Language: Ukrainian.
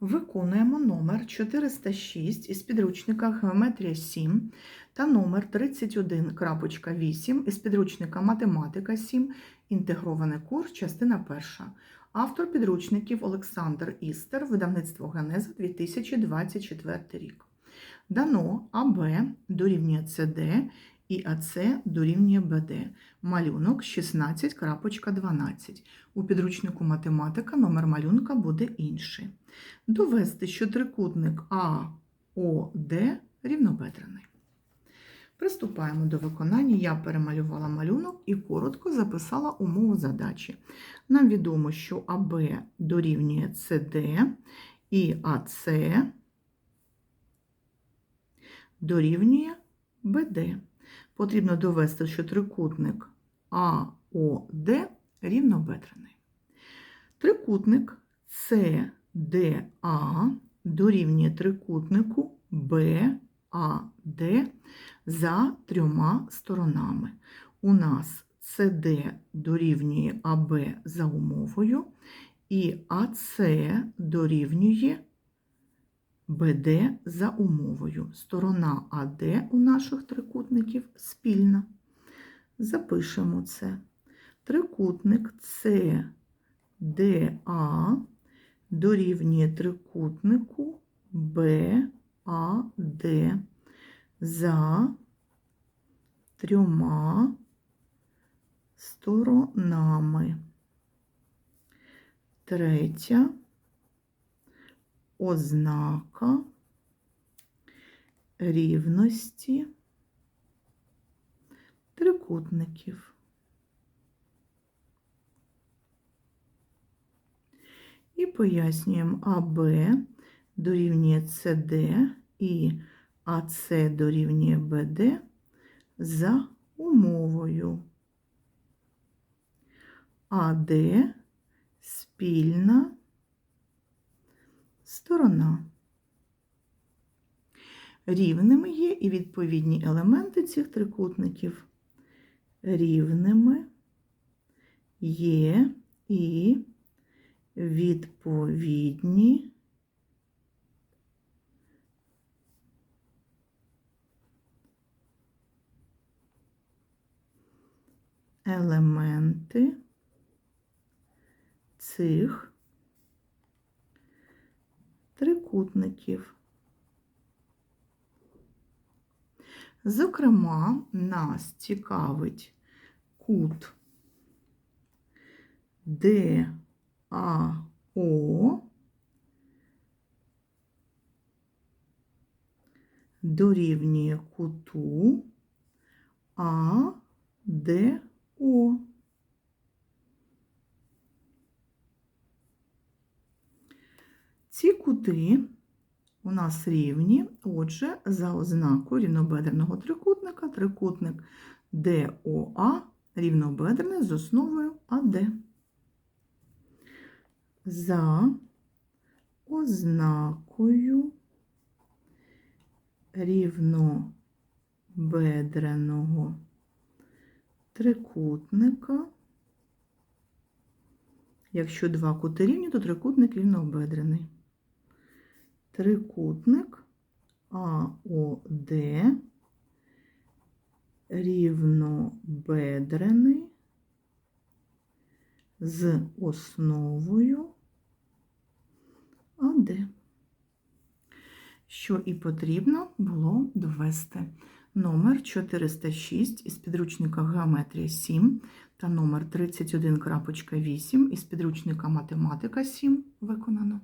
Виконуємо номер 406 із підручника Геометрія 7 та номер 31.8 із підручника Математика 7, інтегрований курс, частина 1. Автор підручників Олександр Істер, видавництво Генеза 2024 рік. Дано АБ дорівнює СД і АЦ дорівнює БД. Малюнок 16.12. У підручнику математика номер малюнка буде інший. Довести, що трикутник АОД рівнобедрений. Приступаємо до виконання. Я перемалювала малюнок і коротко записала умову задачі. Нам відомо, що АБ дорівнює СД і АЦ дорівнює БД. Потрібно довести, що трикутник АОД рівнобедрений. Трикутник СДА дорівнює трикутнику БАД за трьома сторонами. У нас СД дорівнює АБ за умовою, і АС дорівнює БД за умовою. Сторона АД у наших трикутників спільна. Запишемо це. Трикутник СДА дорівнює трикутнику БАД за трьома сторонами. Третя ознака рівності трикутників. І пояснюємо АБ дорівнює СД і АС дорівнює БД за умовою. АД спільна сторона. Рівними є і відповідні елементи цих трикутників. Рівними є і відповідні елементи цих трикутників. Зокрема, нас цікавить кут ДАО дорівнює куту АДО. Ці кути у нас рівні, отже, за ознакою рівнобедреного трикутника, трикутник ДОА рівнобедрений з основою АД. За ознакою рівнобедреного трикутника. Якщо два кути рівні, то трикутник рівнообедрений. Трикутник АОД рівнобедрений з основою АД. Що і потрібно було довести. Номер 406 із підручника Геометрія 7 та номер 31.8 із підручника Математика 7 виконано.